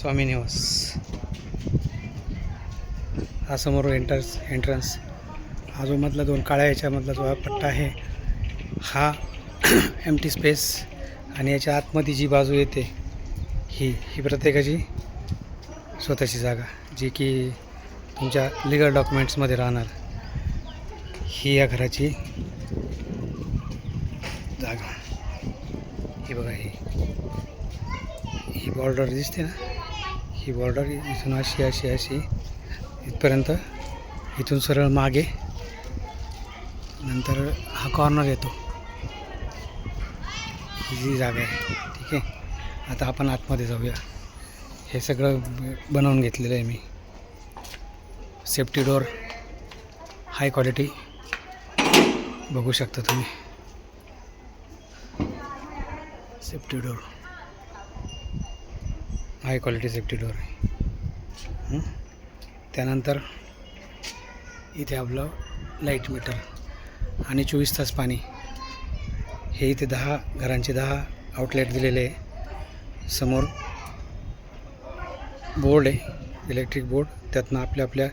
स्वामी निवास. हा समोर एंट्रन्स एंट्रन्स हा जो मधला दोन काळ्या याच्यामधला जो हा पट्टा आहे हा एम टी स्पेस आणि याच्या आतमध्ये जी बाजू येते ही ही प्रत्येकाची स्वतःची जागा जी की तुमच्या लिगल डॉक्युमेंट्समध्ये राहणार. ही या घराची जागा. ही बघा ही. ही बॉर्डर दिसते ना? ही बॉर्डर इथून अशी अशी अशी. इथपर्यंत इथून सरळ मागे. नंतर हा कॉर्नर येतो. ही जी जागा आहे. ठीक आहे? आता आपण आतमध्ये जाऊया. हे सगळं बनवून घेतलेलं आहे मी. सेफ्टी डोर हाय क्वालिटी बघू शकता तुम्ही. Safety door high quality safety door आहे त्यानंतर इथे आपलं लाइट मीटर आणि चोवीस तास पाणी. हे इथे दहा घरांचे दहा आउटलेट दिलेले आहे. समोर बोर्ड आहे इलेक्ट्रिक बोर्ड त्यातनं आपल्या आपल्या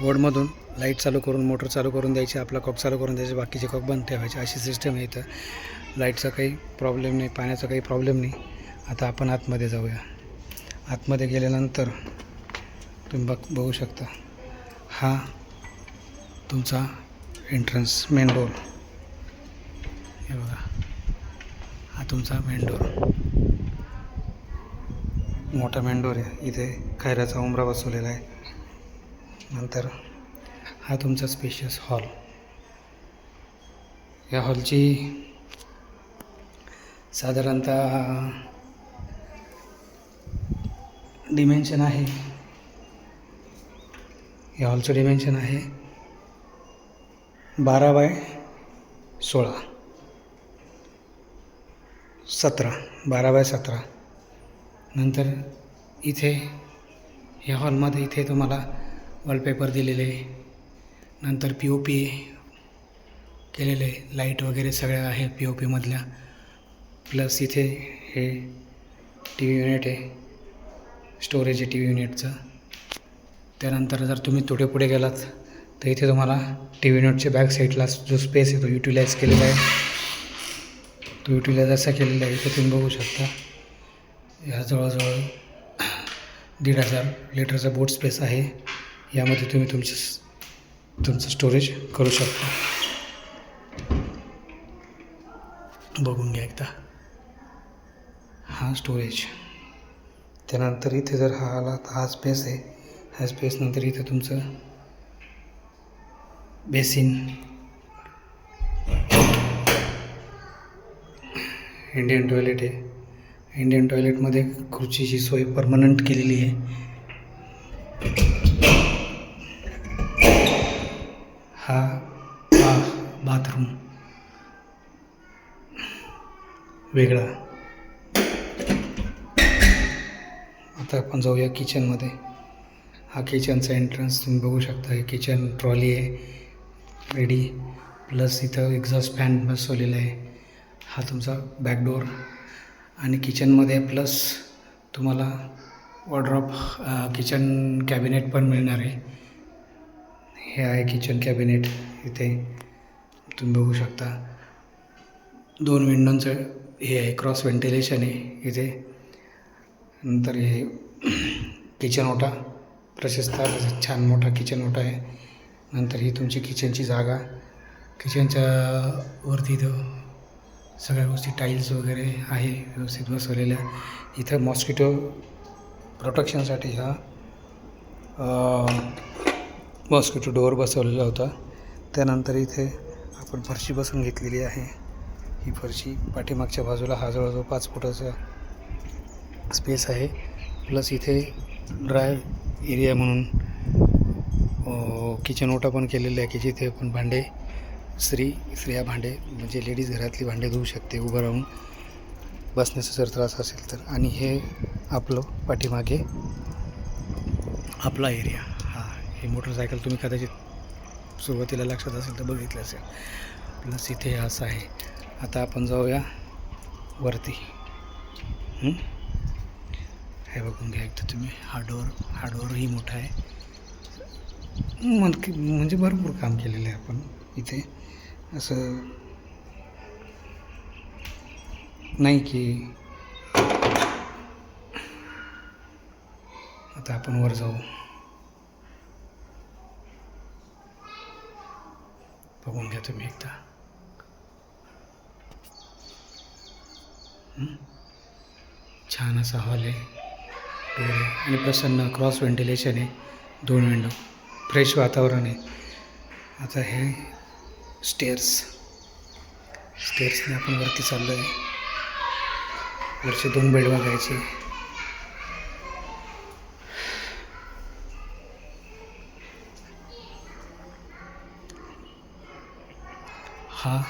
बोर्डमधून लाइट चालू करून मोटर चालू करून द्यायची आपला कॉक चालू करून द्यायचे बाकीचे कॉक बंद ठेवायचे अशी सिस्टम आहे इथं. लाईटचा काही प्रॉब्लेम नाही पाण्याचा काही प्रॉब्लेम नाही. आता आपण आतमध्ये जाऊया. आतमध्ये गेल्यानंतर तुम्ही बघ बघू शकता. हा तुमचा एंट्रन्स मेन डोर हे बघा. हा तुमचा मेन डोर मोठा मेन डोर आहे. इथे खैराचा उमरा बसवलेला आहे. नंतर हा तुमचा स्पेशियस हॉल या हॉलची साधारणतः डिमेन्शन आहे. या हॉलचं डिमेन्शन आहे बारा बाय सोळा. सतरा बारा बाय सतरा. नंतर इथे या हॉलमध्ये इथे तुम्हाला वॉलपेपर दिलेले नंतर पी ओ पी केलेले लाइट वगैरे सगळ्या आहे पी ओ पीमधल्या प्लस इथे हे टी व्ही युनिट आहे. स्टोरेज आहे टी व्ही युनिटचं. त्यानंतर जर तुम्ही थोडे पुढे गेलात तर इथे तुम्हाला टी व्ही युनिटच्या बॅक साईडला जो स्पेस आहे तो युटिलाइज केलेला आहे. तो युटिलाइज असा केलेला आहे इथे तुम्ही बघू शकता या जवळजवळ दीड हजार लिटरचा बोट स्पेस आहे. यामध्ये तुम्ही तुमचं तुमचं स्टोरेज करू शकता. बघून घ्या एकदा. हा स्टोरेज त्यानंतर इथे जर हा आला तर हा स्पेस आहे. ह्या स्पेसनंतर इथे इथं तुमचं बेसिन इंडियन टॉयलेट आहे. इंडियन टॉयलेटमध्ये खुर्चीची सोय परमनंट केलेली आहे. हा बाथरूम. वेगळा. आता आपण जाऊया किचनमध्ये हा किचनचा एंट्रन्स तुम्ही बघू शकता. हे किचन ट्रॉली आहे. रेडी प्लस इथं एक्झॉस्ट फॅन बसवलेला आहे. हा तुमचा बॅकडोर आणि किचनमध्ये प्लस तुम्हाला वॉर्ड्रॉप किचन कॅबिनेट पण मिळणार आहे. हे आहे किचन कॅबिनेट इथे तुम्ही बघू शकता. दोन विंडोंचं हे आहे. क्रॉस व्हेंटिलेशन आहे. इथे नंतर हे किचन ओटा प्रशस्त छान मोठा किचन ओटा आहे. नंतर ही तुमची किचनची जागा. किचनच्या वरती इथं सगळ्या गोष्टी टाईल्स वगैरे आहे व्यवस्थित बसवलेल्या. इथं मॉस्किटो प्रोटेक्शनसाठी हा मॉस्किटो डोअर बसवलेला होता. त्यानंतर इथे आपण फरशी बसून घेतलेली आहे. ही फरशी पाठीमागच्या बाजूला हा जवळजवळ पाच फुटाचा स्पेस आहे. प्लस इथे ड्राय एरिया म्हणून किचन ओटा पण केलेलं आहे की जिथे आपण भांडे स्त्री स्त्रिया भांडे म्हणजे लेडीज घरातली भांडे धुवू शकते उभं राहून. बसण्याचा जर त्रास असेल तर. आणि हे आपलं पाठीमागे आपला एरिया हा हे मोटरसायकल तुम्ही कदाचित सुरुवातीला लक्षात असेल तर बघितलं असेल. प्लस इथे असं आहे. आता आपण जाऊया वरती. हे बघून घ्या एकदा तुम्ही. हा डोर हा डोरही मोठा आहे. मन- म्हणजे भरपूर काम केलेलं आहे आपण इथे. असं नाही की आता आपण वर जाऊ. बघून घ्या तुम्ही एकदा. छान असा हॉल आहे. आणि प्रसन्न क्रॉस व्हेंटिलेशन आहे. दोन विंडो. फ्रेश वातावरण आहे. आता हे स्टेअर्स. स्टेअर्सने आपण वरती चाललो आहे वरचे दोन बेड बघायचे. हा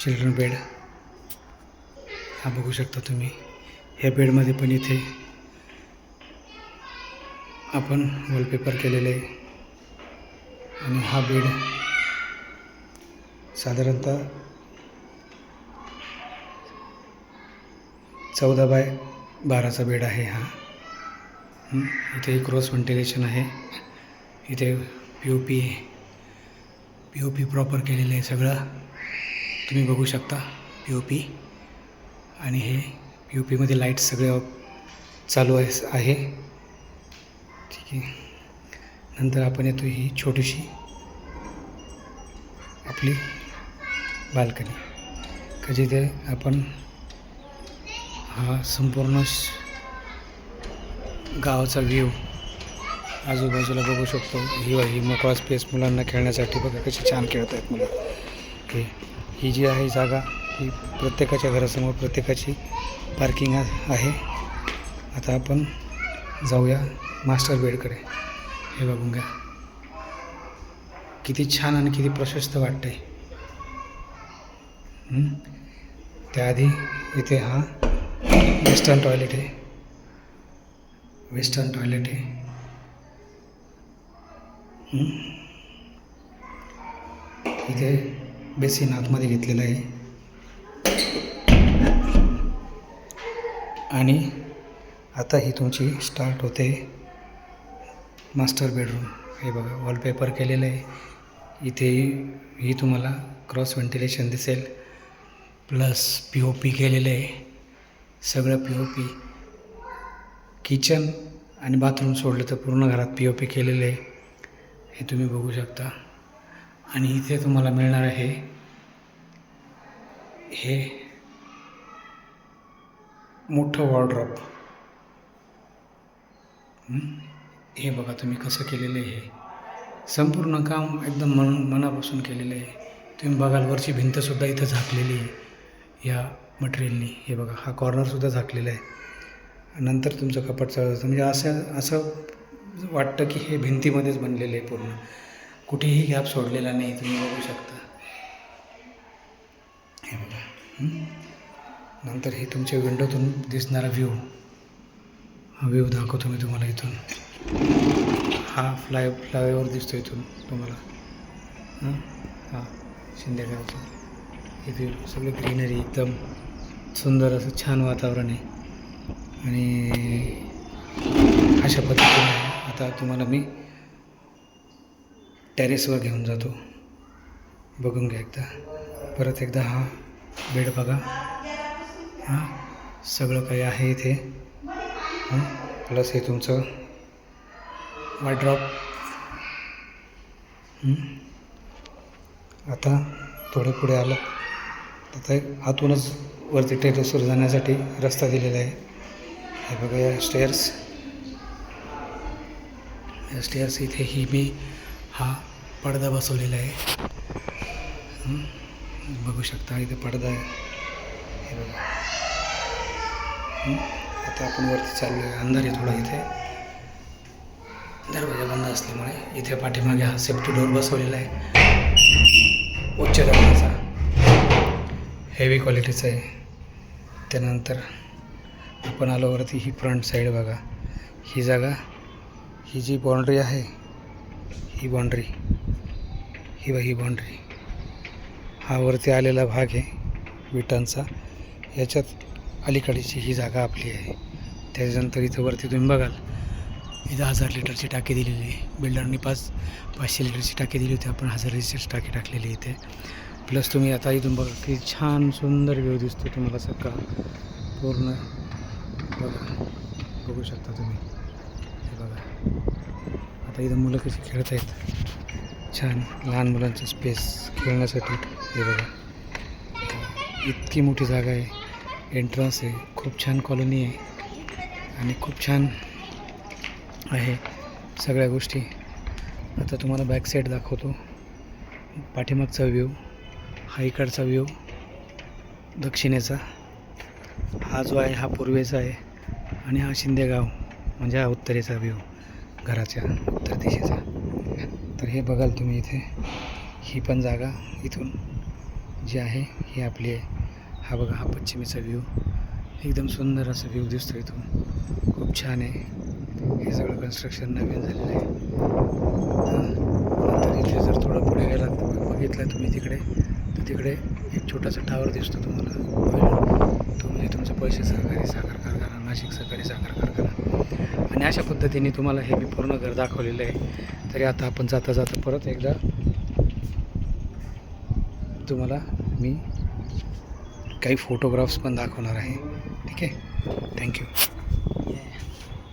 चिल्ड्रन बेड. हा बघू शकता तुम्ही. ह्या बेडमध्ये पण इथे आपण वॉलपेपर केलेलं आहे. आणि हा बेड साधारणतः चौदा बाय बाराचा बेड आहे हा. इथे क्रॉस व्हेंटिलेशन आहे. इथे P O P P O P proper केलेलं आहे सगळं. तुम्ही बघू शकता पी ओ पी आणि हे पी ओ पीमध्ये लाइट सगळे ऑफ- चालू आहे आहे. ठीक आहे. नंतर आपण येतो ही छोटीशी आपली बाल्कनी. का जिथे आपण हा संपूर्ण गावाचा व्ह्यू आजूबाजूला बघू शकतो. ही ही मोकळा स्पेस मुलांना खेळण्यासाठी बघा कशी छान खेळत आहेत मुलं. ओके. ही जी आहे जागा ही प्रत्येकाच्या घरासमोर प्रत्येकाची पार्किंग आहे. आता आपण जाऊया मास्टर बेडकडे. हे बघून घ्या. किती छान आणि किती प्रशस्त वाटतंय. त्याआधी इथे हा वेस्टर्न टॉयलेट आहे. वेस्टर्न टॉयलेट आहे. इथे बेसिन आतमध्ये घेतलेलं आहे. आणि आता ही तुमची स्टार्ट होते मास्टर बेडरूम हे बघा वॉलपेपर केलेलं आहे. इथे ही तुम्हाला क्रॉस व्हेंटिलेशन दिसेल. प्लस पी ओ पी केलेलं आहे. सगळं पी ओ पी किचन आणि बाथरूम सोडलं तर पूर्ण घरात पी ओ पी केलेलं आहे. हे तुम्ही बघू शकता. आणि इथे तुम्हाला मिळणार आहे हे मोठं वॉर्ड्रॉप हे? बघा तुम्ही कसं केलेलं आहे हे. संपूर्ण काम एकदम मन मनापासून केलेलं आहे. तुम्ही बघाल वरची भिंतसुद्धा इथं झाकलेली आहे या मटेरियलनी हे बघा हा कॉर्नरसुद्धा झाकलेला आहे. नंतर तुमचं कपाट चालतं म्हणजे असं असं वाटतं की हे भिंतीमध्येच बनलेलं आहे पूर्ण. कुठेही गॅप सोडलेला नाही तुम्ही बघू शकता. हे बघा नंतर हे तुमच्या विंडोतून दिसणारा व्ह्यू हा व्ह्यू दाखवतो मी तुम्हाला इथून. हा फ्लाय फ्लायओव्हर दिसतो इथून तुम्हाला. हां? हा शिंदेगावचा इथे सगळं ग्रीनरी एकदम सुंदर असं छान वातावरण आहे. आणि अशा पद्धतीने आता तुम्हाला मी टेरेसवर घेऊन जातो. बघून घ्या एकदा. परत एकदा हा बेड बघा. हां सगळं काही आहे इथे. प्लस हे तुमचं वायड्रॉप आता थोडे पुढे आलं. आता आतूनच वरती टेरेसवर जाण्यासाठी रस्ता दिलेला आहे. हे बघा या स्टेअर्स या स्टेअर्स इथे ही मी हा पडदा बसवलेला आहे. बघू शकता इथे पडदा आहे. हे बघा. आता आपण वरती चाललो आहे अंधार आहे थोडा इथे. दरवाजा बंद असल्यामुळे इथे पाठीमागे हा सेफ्टी डोर बसवलेला आहे. उच्च दर्जाचा. हेवी क्वालिटीचा आहे. त्यानंतर आपण आलो वरती ही फ्रंट साईड बघा. ही जागा ही जी बाउंड्री आहे ही बाउंड्री ही बघ ही बाउंड्री हा वरती आलेला भाग आहे विटांचा. याच्यात अलीकडची ही जागा आपली आहे. त्याच्यानंतर इथं वरती तुम्ही बघाल इथं हजार लिटरची टाकी दिलेली आहे. बिल्डरनी पाच पाचशे लिटरची टाकी दिली होती. आपण हजार लिटरची टाकी टाकलेली इथे. प्लस तुम्ही आता इथून बघा की छान सुंदर व्ह्यू दिसतो तुम्हाला सगळा. पूर्ण बघा बघू शकता तुम्ही. हे बघा. आता इथं मुलं कशी खेळत आहेत. छान लहान मुलांचं स्पेस खेळण्यासाठी. हे बघा. इतकी मोठी जागा आहे. एंट्रन्स आहे. खूप छान कॉलनी आहे. आणि खूप छान आहे सगळ्या गोष्टी. आता तुम्हाला बॅक साईड दाखवतो. पाठीमागचा व्ह्यू हा इकडचा व्ह्यू दक्षिणेचा. हा जो आहे हा पूर्वेचा आहे. आणि हा शिंदेगाव म्हणजे हा उत्तरेचा व्ह्यू घराच्या उत्तर दिशेचा. तर हे बघाल तुम्ही इथे. ही पण जागा इथून जी आहे ही आपली आहे. हा बघा हा पश्चिमेचा व्ह्यू एकदम सुंदर असा व्ह्यू दिसतो इथून खूप छान आहे. हे सगळं कन्स्ट्रक्शन नवीन झालेलं आहे. नंतर इथे जर थोडं पुढे गेलात बघितलं तुम्ही तिकडे तर तिकडे एक छोटासा टावर दिसतो तुम्हाला. तो म्हणजे तुमचं पैसे सहकारी साखर कारखाना नाशिक सहकारी साखर कारखाना. आणि अशा पद्धतीने तुम्हाला हे मी पूर्ण घर दाखवलेलं आहे. तरी आता आपण जाता जाता परत एकदा तुम्हाला मी काही फोटोग्राफ्स पण दाखवणार आहे. ठीक आहे? थँक्यू